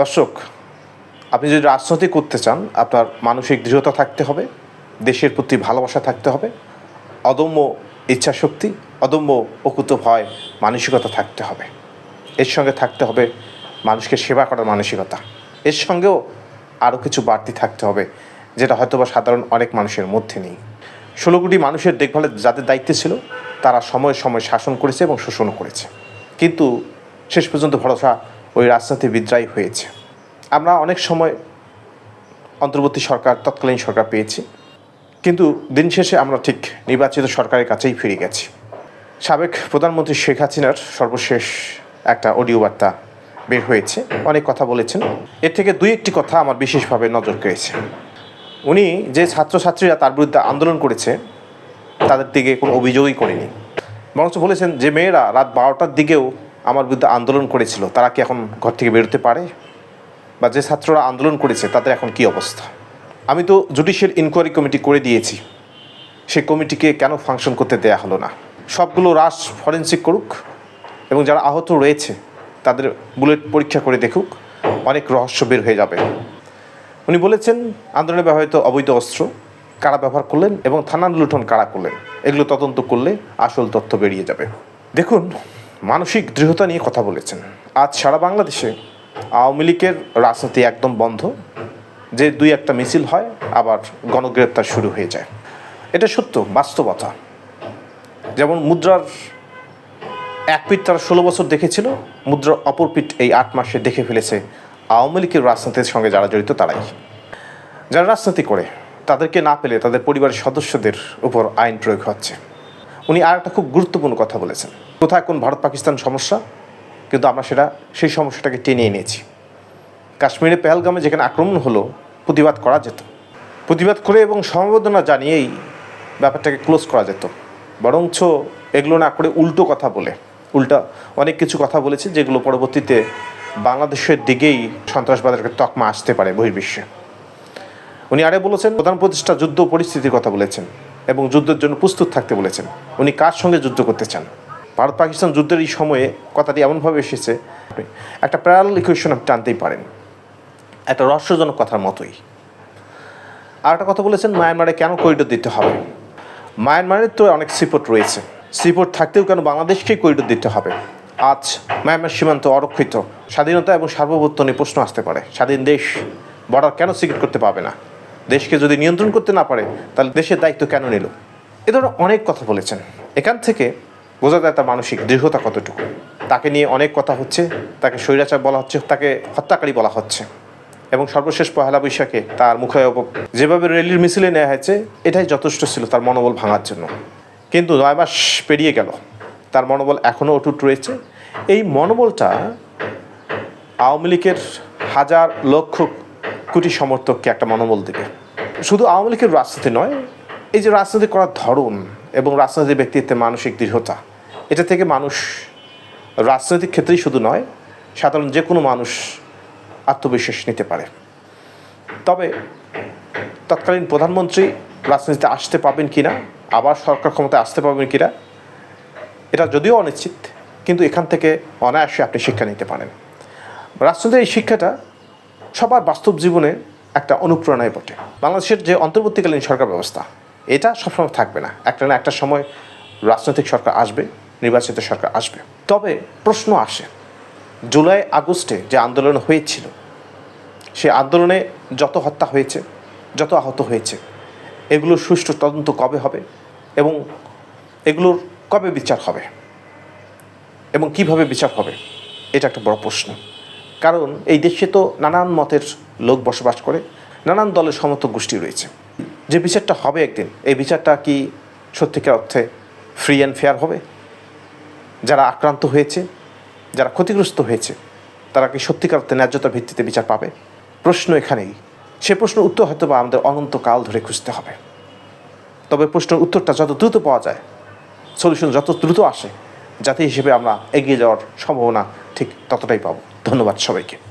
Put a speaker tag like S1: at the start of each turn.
S1: দর্শক, আপনি যদি রাজনীতি করতে চান, আপনার মানসিক দৃঢ়তা থাকতে হবে, দেশের প্রতি ভালোবাসা থাকতে হবে, অদম্য ইচ্ছাশক্তি, অদম্য অকুত ভয়, মানসিকতা থাকতে হবে। এর সঙ্গে থাকতে হবে মানুষকে সেবা করার মানসিকতা। এর সঙ্গেও আরও কিছু বাড়তি থাকতে হবে, যেটা হয়তোবা সাধারণ অনেক মানুষের মধ্যে নেই। ষোলো কোটি মানুষের দেখভালের যাদের দায়িত্বে ছিল, তারা সময়ে সময় শাসন করেছে এবং শোষণও করেছে। কিন্তু শেষ পর্যন্ত ভরসা ওই রাস্তাতে রাজনীতিবিদরাই হয়েছে। আমরা অনেক সময় অন্তর্বর্তী সরকার, তৎকালীন সরকার পেয়েছি। কিন্তু দিন শেষে আমরা ঠিক নির্বাচিত সরকারের কাছেই ফিরে গেছি। সাবেক প্রধানমন্ত্রী শেখ হাসিনার সর্বশেষ একটা অডিও বার্তা বের হয়েছে। অনেক কথা বলেছেন। এর থেকে দুই একটি কথা আমার বিশেষভাবে নজর কেড়েছে। উনি যে ছাত্রছাত্রীরা তার বিরুদ্ধে আন্দোলন করেছে, তাদের দিকে কোনো অভিযোগই করেনি। বরঞ্চ বলেছেন যে মেয়েরা রাত বারোটার দিকেও আমার বিরুদ্ধে আন্দোলন করেছিল, তারা কি এখন ঘর থেকে বেরোতে পারে? বা যে ছাত্ররা আন্দোলন করেছে, তাদের এখন কি অবস্থা? আমি তো জুডিশিয়াল ইনকোয়ারি কমিটি করে দিয়েছি। সেই কমিটিকে কেন ফাংশন করতে দেয়া হলো না? সবগুলো রাশ ফরেন্সিক করুক এবং যারা আহত রয়েছে, তাদের বুলেট পরীক্ষা করে দেখুক, অনেক রহস্য বের হয়ে যাবে। উনি বলেছেন আন্দোলনে ব্যবহৃত অবৈধ অস্ত্র কারা ব্যবহার করলেন এবং থানার লুঠন কারা করলেন? এগুলো তদন্ত করলে আসল তথ্য বেরিয়ে যাবে। দেখুন মানসিক দৃঢ়তা নিয়ে কথা বলেছেন। আজ সারা বাংলাদেশে আওয়ামী লীগের রাজনীতি একদম বন্ধ, যে দুই একটা মিছিল হয়, আবার গণগ্রেপ্তার শুরু হয়ে যায়। এটা সত্য, বাস্তবতা। যেমন মুদ্রার এক পিঠ তারা ষোলো বছর দেখেছিল, মুদ্রার অপর পিঠ এই আট মাসে দেখে ফেলেছে আওয়ামী লীগের রাজনীতির সঙ্গে যারা জড়িত তারাই। যারা রাজনীতি করে, তাদেরকে না পেলে তাদের পরিবারের সদস্যদের উপর আইন প্রয়োগ হচ্ছে। উনি আর একটা খুব গুরুত্বপূর্ণ কথা বলেছেন। কোথায় কোন ভারত পাকিস্তান সমস্যা, কিন্তু আমরা সেটা, সেই সমস্যাটাকে টেনে এনেছি কাশ্মীরে পেহেলগামে যেখানে আক্রমণ হলো, প্রতিবাদ করা যেত। প্রতিবাদ করে এবং সমবেদনা জানিয়েই ব্যাপারটাকে ক্লোজ করা যেত। বরঞ্চ এগুলো না করে উল্টো কথা বলে। উল্টা অনেক কিছু কথা বলেছে যেগুলো পরবর্তীতে বাংলাদেশের দিকেই সন্ত্রাসবাদের তকমা আসতে পারে বহির্বিশ্বে। উনি আরে বলেছেন, প্রধান প্রতিষ্ঠা যুদ্ধ পরিস্থিতির কথা বলেছেন এবং যুদ্ধের জন্য প্রস্তুত থাকতে বলেছেন। উনি কার সঙ্গে যুদ্ধ করতে চান? ভারত পাকিস্তান যুদ্ধের এই সময়ে কথাটি এমনভাবে এসেছে একটা প্যারাল ইকুয়েশন আপনি টানতেই পারেন। একটা রহস্যজনক কথার মতোই। আর একটা কথা বলেছেন, মায়ানমারে কেন করিডোর দিতে হবে? মায়ানমারের তো অনেক সিপোর্ট রয়েছে। সিপোর্ট থাকতেও কেন বাংলাদেশকেই করিডোর দিতে হবে? আজ মায়ানমার সীমান্ত অরক্ষিত। স্বাধীনতা এবং সার্বভৌমত্ব নিয়ে প্রশ্ন আসতে পারে। স্বাধীন দেশ বর্ডার কেন সিকিউর করতে পারবে না? দেশকে যদি নিয়ন্ত্রণ করতে না পারে, তাহলে দেশের দায়িত্ব কেন নিল? এ ধরনের অনেক কথা বলেছেন। এখান থেকে বোঝা যায় তার মানসিক দৃঢ়তা কতটুকু। তাকে নিয়ে অনেক কথা হচ্ছে, তাকে স্বৈরাচার বলা হচ্ছে, তাকে হত্যাকারী বলা হচ্ছে। এবং সর্বশেষ পহেলা বৈশাখে তার মুখে যেভাবে রেলির মিছিলে নেওয়া হয়েছে, এটাই যথেষ্ট ছিল তার মনোবল ভাঙার জন্য। কিন্তু নয় মাস পেরিয়ে গেল, তার মনোবল এখনও অটুট রয়েছে। এই মনোবলটা আওয়ামী লীগের হাজার লক্ষ কোটি সমর্থককে একটা মনোবল দেবে। শুধু আওয়ামী লীগের রাজনীতি নয়, এই যে রাজনীতি করার ধরন এবং রাজনৈতিক ব্যক্তিত্বের মানসিক দৃঢ়তা এটা থেকে মানুষ রাজনৈতিক ক্ষেত্রেই শুধু নয়, সাধারণ যে কোনো মানুষ আত্মবিশ্বাস নিতে পারে। তবে তৎকালীন প্রধানমন্ত্রী রাজনীতিতে আসতে পাবেন কিনা, আবার সরকার ক্ষমতায় আসতে পারবেন কিনা, এটা যদিও অনিশ্চিত, কিন্তু এখান থেকে অনায়াসে আপনি শিক্ষা নিতে পারেন। রাজনীতির এই শিক্ষাটা সবার বাস্তব জীবনে একটা অনুপ্রেরণায় বটে। বাংলাদেশের যে অন্তর্বর্তীকালীন সরকার ব্যবস্থা, এটা সবসময় থাকবে না। একটা না একটা সময় রাজনৈতিক সরকার আসবে। নির্বাচিত সরকার আসবে। তবে প্রশ্ন আসে, জুলাই আগস্টে যে আন্দোলন হয়েছিল সে আন্দোলনে যত হত্যা হয়েছে, যত আহত হয়েছে এগুলোর সুষ্ঠু তদন্ত কবে হবে এবং এগুলোর কবে বিচার হবে এবং কীভাবে বিচার হবে, এটা একটা বড় প্রশ্ন। কারণ এই দেশে তো নানান মতের লোক বসবাস করে, নানান দলের সমর্থক গোষ্ঠী রয়েছে। যে বিচারটা হবে একদিন, এই বিচারটা কি সত্যিকার অর্থে ফ্রি অ্যান্ড ফেয়ার হবে? যারা আক্রান্ত হয়েছে, যারা ক্ষতিগ্রস্ত হয়েছে, তারা কি সত্যিকার অর্থে ন্যায্যতার ভিত্তিতে বিচার পাবে? প্রশ্ন এখানেই। সে প্রশ্ন উত্তর হয়তো বা আমাদের অনন্তকাল ধরে খুঁজতে হবে। তবে প্রশ্নের উত্তরটা যত দ্রুত পাওয়া যায় সলিউশন যত দ্রুত আসে, জাতি হিসেবে আমরা এগিয়ে যাওয়ার সম্ভাবনা ঠিক ততটাই পাবো। ধন্যবাদ সবাইকে।